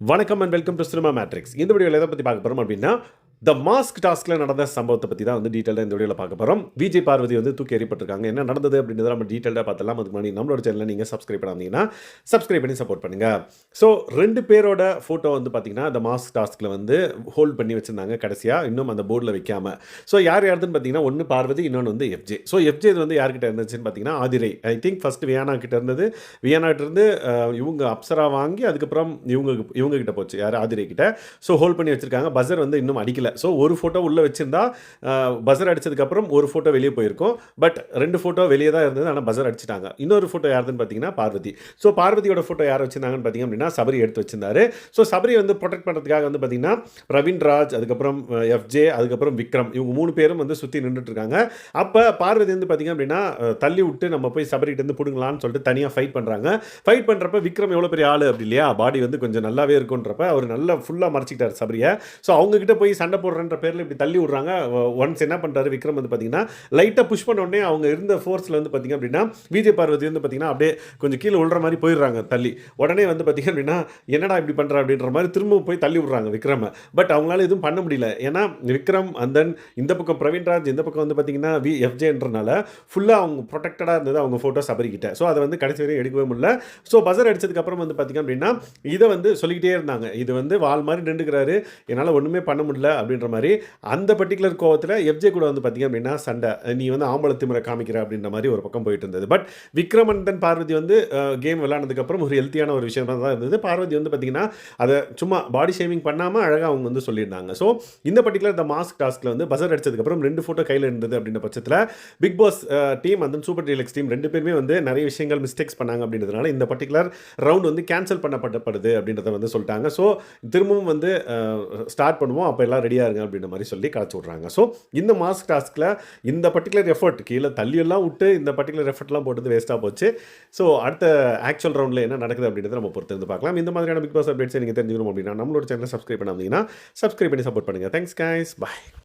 வணக்கம் and welcome to cinema matrix இந்த வீடியோவில் எதை பற்றி பார்க்க போகிறோம் அப்படின்னா த மாஸ்க் டாஸ்கில் நடந்த சம்பவத்தை பற்றி தான் வந்து டீட்டெயிலாக இந்த வீடியோவில் பார்க்க போகிறோம் விஜய் பார்வதி வந்து தூக்கி எறிப்பட்டிருக்காங்க என்ன நடந்தது அப்படின்றத நம்ம டீட்டெயிலாக பார்த்தலாம் அதுக்கு முன்னாடி நம்மளோட சேனலில் நீங்கள் சப்ஸ்கிரைப் பண்ணாதீங்கன்னா சப்ஸ்கிரைப் பண்ணி சப்போர்ட் பண்ணுங்கள் ஸோ ரெண்டு பேரோட ஃபோட்டோ வந்து பார்த்தீங்கன்னா இந்த மாஸ்க் டாஸ்கில் வந்து ஹோல்ட் பண்ணி வச்சுருந்தாங்க கடைசியாக இன்னும் அந்த போர்டில் வைக்காமல் ஸோ யார் யாருதுன்னு பார்த்தீங்கன்னா ஒன்று பார்வதி இன்னொன்று வந்து எஃப்ஜே ஸோ எஃப்ஜே வந்து யார்கிட்ட இருந்துச்சுன்னு பார்த்தீங்கன்னா Aathirai. I think first Viana கிட்ட இருந்தது. வியானா இவங்க அப்சரா வாங்கி அதுக்கப்புறம் இவங்க இவங்க கிட்ட போச்சு. யார்? ஆதிரை கிட்ட. ஸோ ஹோல்ட் பண்ணி வச்சுருக்காங்க. பஸர் வந்து இன்னும் அடிக்கல. ஸோ ஒரு ஃபோட்டோ உள்ளே வச்சிருந்தா பஸர் அடிச்சதுக்கப்புறம் ஒரு ஃபோட்டோ வெளியே போயிருக்கும். பட் ரெண்டு ஃபோட்டோ வெளியே தான் இருந்தது ஆனால் பஸர் அடிச்சிட்டாங்க. இன்னொரு ஃபோட்டோ யாருதுன்னு பார்த்தீங்கன்னா பார்வதி. ஸோ பார்வதியோட ஃபோட்டோ யார் வச்சிருந்தாங்கன்னு பார்த்தீங்க அப்படின்னா சபரி எடுத்து வச்சிருந்தாரு. ஸோ சபரி வந்து ப்ரொடெக்ட் பண்ணுறதுக்காக வந்து பார்த்தீங்கன்னா பிரவீன் ராஜ் அதுக்கப்புறம் எஃப்ஜே அதுக்கப்புறம் விக்ரம் இவங்க மூணு பேரும் வந்து சுற்றி நின்றுட்டு இருக்காங்க. அப்போ பார்வதி வந்து பார்த்தீங்க அப்படின்னா தள்ளி விட்டு நம்ம போய் சபரிகிட்டேருந்து பிடுங்கலான்னு சொல்லிட்டு தனியாக ஃபைட் பண்ணுறாங்க ஃபைட் பண்ணுறப்ப விக்ரம் எவ்வளோ பெரிய ஆள் அப்படி இல்லையா? பாடி வந்து கொஞ்சம் நல்லாவே இருக்குன்றப்ப அவர் நல்லா ஃபுல்லாக மறைச்சிக்கிட்டார் சபரியை. ஸோ அவங்ககிட்ட போய் சண்டை போடுறன்ற பேரில் இப்படி தள்ளி விட்றாங்க. ஒன்ஸ் என்ன பண்ணுறாரு விக்ரம் வந்து பார்த்தீங்கன்னா லைட்டாக புஷ் பண்ண உடனே அவங்க இருந்த ஃபோர்ஸில் வந்து பார்த்தீங்க அப்படின்னா விஜய் பார்வதி வந்து பார்த்தீங்கன்னா அப்படியே கொஞ்சம் கீழே விழுற மாதிரி போயிடுறாங்க தள்ளி. உடனே வந்து பார்த்தீங்க அப்படின்னா என்னடா இப்படி பண்ணுற அப்படின்ற மாதிரி திரும்ப போய் தள்ளி விட்றாங்க விக்ரமை. பட் அவங்களால எதுவும் பண்ண முடியல. ஏன்னா விக்ரம் அண்ட் தென் இந்த பக்கம் பிரவீன்ராஜ் இந்த பக்கம் வந்து பார்த்தீங்கன்னா வி எஃப்ஜேன்றனால ஃபுல்லாக அவங்க ப்ரொடெக்டடாக இருந்தது அவங்க ஃபோட்டோ அபரிக்கிட்ட. ஸோ அதை வந்து கடைசி வரையும் எடுக்கவே முடியல. ஸோ பஸர் அடித்ததுக்கப்புறம் வந்து பார்த்தீங்க அப்படின்னா இதை வந்து சொல்லிக்கிட்டே இருந்தாங்க. இது வந்து வால் மாதிரி நின்றுக்கிறாரு. என்னால் ஒன்றுமே பண்ண முடியல அப்படின்ற மாதிரி அந்த பர்டிகுலர் கோவத்தில் எஃப்ஜே கூட வந்து பார்த்தீங்க அப்படின்னா சண்டை. நீ வந்து ஆம்பளை திமிரை காமிக்கிற அப்படின்ற மாதிரி ஒரு பக்கம் போயிட்டு இருந்தது. பட் விக்ரமந்தன் பார்வதி வந்து கேம் விளாண்டதுக்கப்புறம் ஒரு ஹெல்த்தியான ஒரு விஷயமா தான் இருந்தது. பார்வதி வந்து பார்த்தீங்கன்னா அதை சும்மா பாடி ஷேவிங் பண்ணாமல் அழகாக அவங்க வந்து சொல்லியிருந்தாங்க. ஸோ இந்த பர்டிகுலர் இந்த மாஸ்க் டாஸ்கில் வந்து பசர் அடிச்சதுக்கப்புறம் ரெண்டு ஃபோட்டோ கையில் இருந்தது அப்படின்ற பட்சத்தில் பிக் பாஸ் டீம் அந்த சூப்பர் டீலக்ஸ் டீம் ரெண்டு பேருமே வந்து நிறைய விஷயங்கள் மிஸ்டேக்ஸ் பண்ணாங்க அப்படின்றதுனால இந்த பர்டிகுலர் ரவுண்ட் வந்து கேன்சல் பண்ணப்பட்டப்படுது அப்படின்றத வந்து சொல்லிட்டாங்க. ஸோ திரும்பவும் வந்து ஸ்டார்ட் பண்ணுவோம். அப்போ எல்லாம் ரெடி ரெடியாக இருங்க அப்படின்ற மாதிரி சொல்லி கழிச்சு விட்றாங்க. ஸோ இந்த மாஸ்க் டாஸ்கில் இந்த பர்டிகுலர் எஃபர்ட் கீழே தள்ளியெல்லாம் விட்டு இந்த பர்டிகுலர் எஃபர்ட்லாம் போட்டது வேஸ்ட்டாக போச்சு. ஸோ அடுத்த ஆக்சுவல் ரவுண்டில் என்ன நடக்குது அப்படின்றத நம்ம பொறுத்து பார்க்கலாம். இந்த மாதிரியான பிக் பாஸ் அப்டேட்ஸ் நீங்கள் தெரிஞ்சுக்கணும் அப்படின்னா நம்மளோட சேனலை சப்ஸ்கிரைப் பண்ணாதீங்கன்னா சப்ஸ்கிரைப் பண்ணி சப்போர்ட் பண்ணுங்கள் தேங்க்ஸ் கைஸ் பாய்